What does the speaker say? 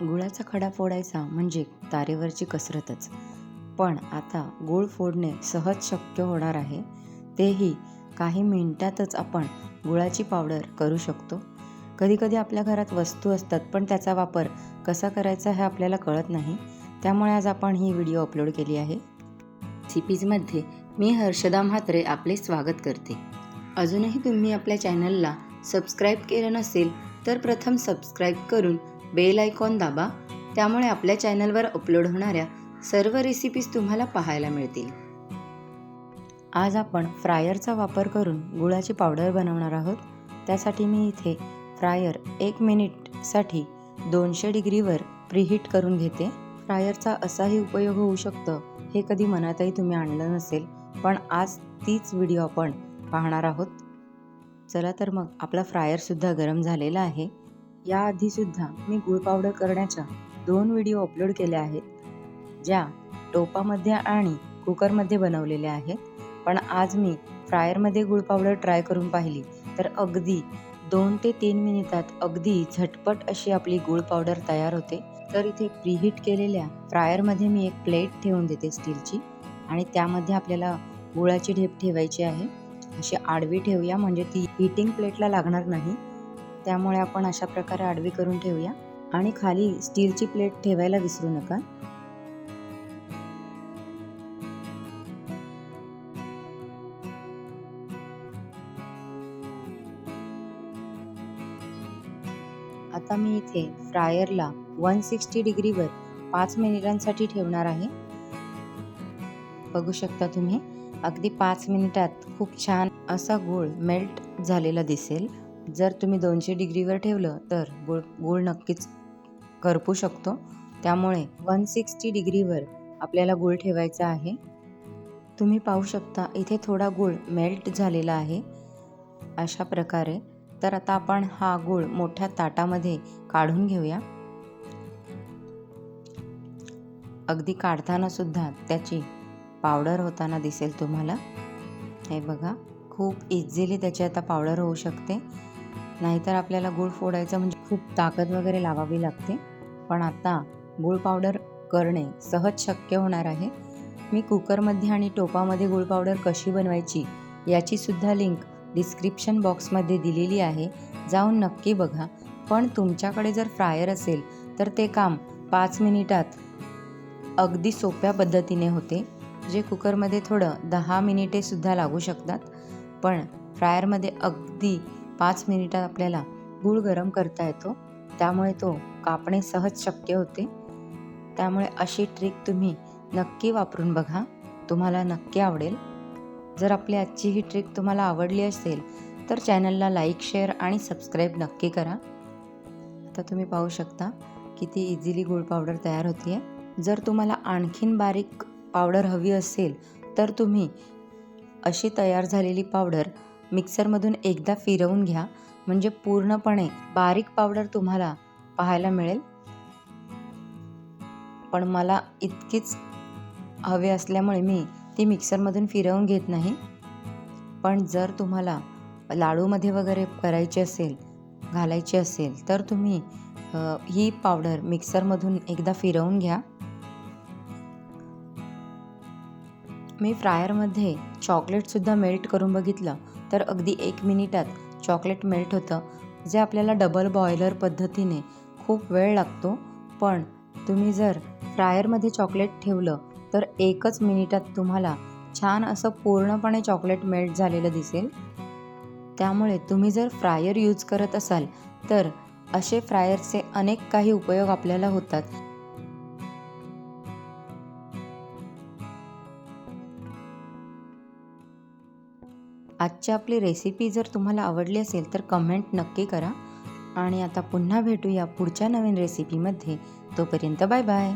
गुळाचा खडा फोडायचा म्हणजे तारेवरची कसरतच. पण आता गुळ फोडणे सहज शक्य होणार आहे तेही काही मिनिटातच आपण गुळाची पावडर करू शकतो. कधीकधी आपल्या घरात वस्तू असतात पण त्याचा वापर कसा करायचा हे आपल्याला कळत नाही त्यामुळे आज आपण ही व्हिडिओ अपलोड केली आहे. सिपीजमध्ये मी हर्षदा म्हात्रे आपले स्वागत करते. अजूनही तुम्ही आपल्या चॅनलला सबस्क्राईब केलं नसेल तर प्रथम सबस्क्राईब करून बेल आयकॉन दाबा त्यामुळे आपल्या चॅनलवर अपलोड होणाऱ्या सर्व रेसिपीज तुम्हाला पाहायला मिळतील. आज आपण फ्रायरचा वापर करून गुळाची पावडर बनवणार आहोत. त्यासाठी मी इथे फ्रायर एक मिनिटसाठी दोनशे डिग्रीवर प्रीहीट करून घेते. फ्रायरचा असाही उपयोग होऊ शकतो हे कधी मनातही तुम्ही आणलं नसेल पण आज तीच व्हिडिओ आपण पाहणार आहोत. चला तर मग आपला फ्रायरसुद्धा गरम झालेला आहे. याआधीसुद्धा मी गुळ पावडर करण्याच्या दोन व्हिडिओ अपलोड केल्या आहेत ज्या टोपामध्ये आणि कुकरमध्ये बनवलेल्या आहेत. पण आज मी फ्रायरमध्ये गुळ पावडर ट्राय करून पाहिली तर अगदी दोन ते तीन मिनिटात अगदी झटपट अशी आपली गुळ पावडर तयार होते. तर इथे प्रीहीट केलेल्या फ्रायरमध्ये मी एक प्लेट ठेवून देते स्टीलची आणि त्यामध्ये आपल्याला गुळाची ढेप ठेवायची आहे. अशी आडवी ठेवूया म्हणजे ती हिटिंग प्लेटला लागणार नाही. त्यामुळे आपण अशा प्रकारे आडवी करून ठेवूया. आणि खाली स्टीलची प्लेट ठेवायला विसरू नका. आता मी इथे फ्रायरला वन सिक्स्टी डिग्रीवर पाच मिनिटांसाठी ठेवणार आहे. बघू शकता तुम्ही अगदी पाच मिनिटात खूप छान असा गोळ मेल्ट झालेला दिसेल. जर तुम्ही दोनशे डिग्रीवर ठेवलं तर गुळ गूळ नक्कीच करपू शकतो. त्यामुळे वन सिक्स्टी डिग्रीवर आपल्याला गूळ ठेवायचा आहे. तुम्ही पाहू शकता इथे थोडा गूळ मेल्ट झालेला आहे. अशा प्रकारे. तर आता आपण हा गूळ मोठ्या ताटामध्ये काढून घेऊया. अगदी काढताना सुद्धा त्याची पावडर होताना दिसेल तुम्हाला. हे बघा खूप इझिली त्याची आता पावडर होऊ शकते. नाहीतर आपल्याला गूळ फोडायचं म्हणजे खूप ताकद वगैरे लावावी लागते. पण आता गूळ पावडर करणे सहज शक्य होणार आहे. मी कुकरमध्ये आणि टोपामध्ये गूळ पावडर कशी बनवायची याचीसुद्धा लिंक डिस्क्रिप्शन बॉक्समध्ये दिलेली आहे. जाऊन नक्की बघा. पण तुमच्याकडे जर फ्रायर असेल तर ते काम पाच मिनिटात अगदी सोप्या पद्धतीने होते. जे कुकरमध्ये थोडं दहा मिनिटेसुद्धा लागू शकतात. पण फ्रायरमध्ये अगदी पाच मिनिटात आपल्याला गूळ गरम करता येतो. त्यामुळे तो कापणे सहज शक्य होते. त्यामुळे अशी ट्रिक तुम्ही नक्की वापरून बघा. तुम्हाला नक्की आवडेल. जर आपली आजची ही ट्रिक तुम्हाला आवडली असेल तर चॅनलला लाईक शेअर आणि सबस्क्राईब नक्की करा. आता तुम्ही पाहू शकता किती इझिली गूळ पावडर तयार होती आहे जर तुम्हाला आणखीन बारीक पावडर हवी असेल तर तुम्ही अशी तयार झालेली पावडर मिक्सरमधून एकदा फिरवून घ्या. म्हणजे पूर्णपणे बारीक पावडर तुम्हाला पाहायला मिळेल. पण मला इतकीच हवे असल्यामुळे मी ती मिक्सरमधून फिरवून घेत नाही. पण जर तुम्हाला लाडूमध्ये वगैरे करायची असेल घालायची असेल तर तुम्ही ही पावडर मिक्सरमधून एकदा फिरवून घ्या. मी फ्रायरमध्ये चॉकलेटसुद्धा मेल्ट करून बघितलं तर अगदी एक मिनिटात चॉकलेट मेल्ट होतं जे आपल्याला डबल बॉयलर पद्धतीने खूप वेळ लागतो. पण तुम्ही जर फ्रायरमध्ये चॉकलेट ठेवलं तर एकच मिनिटात तुम्हाला छान असं पूर्णपणे चॉकलेट मेल्ट झालेलं दिसेल. त्यामुळे तुम्ही जर फ्रायर यूज करत असाल तर असे फ्रायरचे अनेक काही उपयोग आपल्याला होतात. आजची आपली रेसिपी जर तुम्हाला आवडली असेल तर कमेंट नक्की करा. आणि आता पुन्हा भेटूया पुढच्या नवीन रेसिपीमध्ये तोपर्यंत बाय बाय